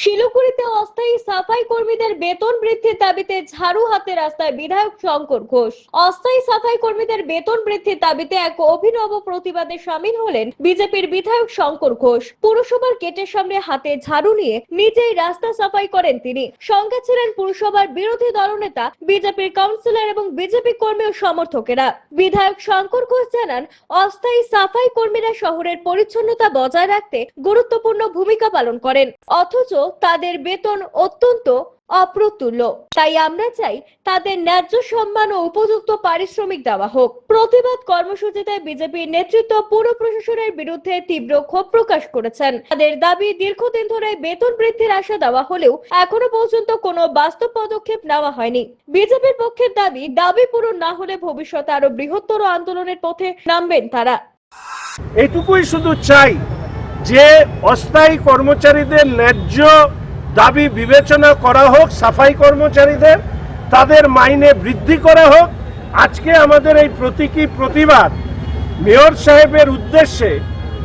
শিলিগুড়িতে অস্থায়ী সাফাই কর্মীদের বেতন বৃদ্ধির দাবিতে ঝাড়ু হাতে রাস্তায় বিধায়ক শঙ্কর ঘোষ। অস্থায়ী সাফাই কর্মীদের বেতন বৃদ্ধির দাবিতে এক অভিনব প্রতিবাদে সামিল হলেন বিজেপির বিধায়ক শঙ্কর ঘোষ। পুরসভার গেটের সামনে হাতে ঝাড়ু নিয়ে নিজেই রাস্তা সাফাই করেন তিনি। সঙ্গে ছিলেন পুরসভার বিরোধী দলনেতা, বিজেপির কাউন্সিলর এবং বিজেপি কর্মী ও সমর্থকেরা। বিধায়ক শঙ্কর ঘোষ জানান, অস্থায়ী সাফাই কর্মীরা শহরের পরিচ্ছন্নতা বজায় রাখতে গুরুত্বপূর্ণ ভূমিকা পালন করেন। অথচ তাদের বেতন অত্যন্ত অপ্রতুল্য। তাই আমরা চাই তাদের ন্যায্য সম্মান ও উপযুক্ত পারিশ্রমিক দেওয়া হোক। প্রতিবাদ কর্মসূচিতে বিজেপির নেতৃত্ব পুর প্রশাসনের বিরুদ্ধে তীব্র ক্ষোভ প্রকাশ করেছেন। তাদের দাবি, দীর্ঘদিন ধরে বেতন বৃদ্ধির আশা দেওয়া হলেও এখনও পর্যন্ত কোনো বাস্তব পদক্ষেপ নেওয়া হয়নি। বিজেপির পক্ষের দাবি দাবি পূরণ না হলে ভবিষ্যতে আরও বৃহত্তর আন্দোলনের পথে নামবেন তারা। এইটুকুই শুধু চাই। যে অস্থায়ী কর্মচারীদের ন্যায্য দাবি বিবেচনা করা হোক, সাফাই কর্মচারীদের, তাদের মাইনে বৃদ্ধি করা হোক, আজকে আমাদের এই প্রতীকী প্রতিবাদ মেয়র সাহেবের উদ্দেশ্যে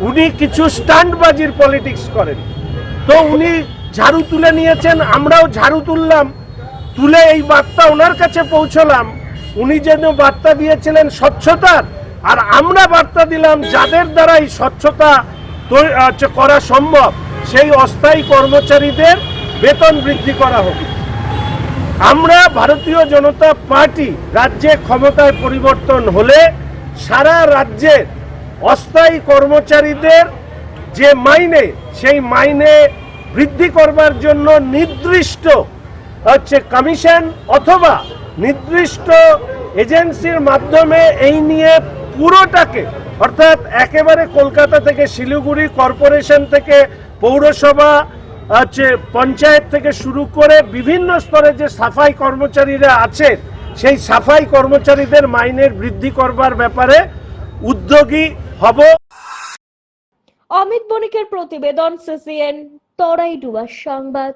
উনি কিছু স্টান্টবাজির পলিটিক্স করেন। তো উনি ঝাড়ু তুলে নিয়েছেন, আমরাও ঝাড়ু তুললাম, তুলে এই বার্তা ওনার কাছে পৌঁছলাম। উনি যেন বার্তা দিয়েছিলেন স্বচ্ছতার, আর আমরা বার্তা দিলাম যাদের দ্বারা এই স্বচ্ছতা করা সম্ভব। সেই অস্থায়ী কর্মচারীদের বেতন বৃদ্ধি করা হবে আমরা ভারতীয় জনতা পার্টি রাজ্যে ক্ষমতায় পরিবর্তন হলে সারা রাজ্যের অস্থায়ী কর্মচারীদের যে মাইনে, সেই মাইনে বৃদ্ধি করবার জন্য নির্দিষ্ট, হচ্ছে কমিশন অথবা নির্দিষ্ট এজেন্সির মাধ্যমে এই নিয়ে পুরোটাকে অর্থাৎ একেবারে কলকাতা থেকে শিলিগুড়ি কর্পোরেশন থেকে পৌরসভা হচ্ছে পঞ্চায়েত থেকে শুরু করে বিভিন্ন স্তরে যে সাফাই কর্মচারীরা আছেন সেই সাফাই কর্মচারীদের মাইনের বৃদ্ধি করবার ব্যাপারে উদ্যোগী হব। অমিত বণিকের প্রতিবেদন সিসিএন তরাইডুয়ার সংবাদ।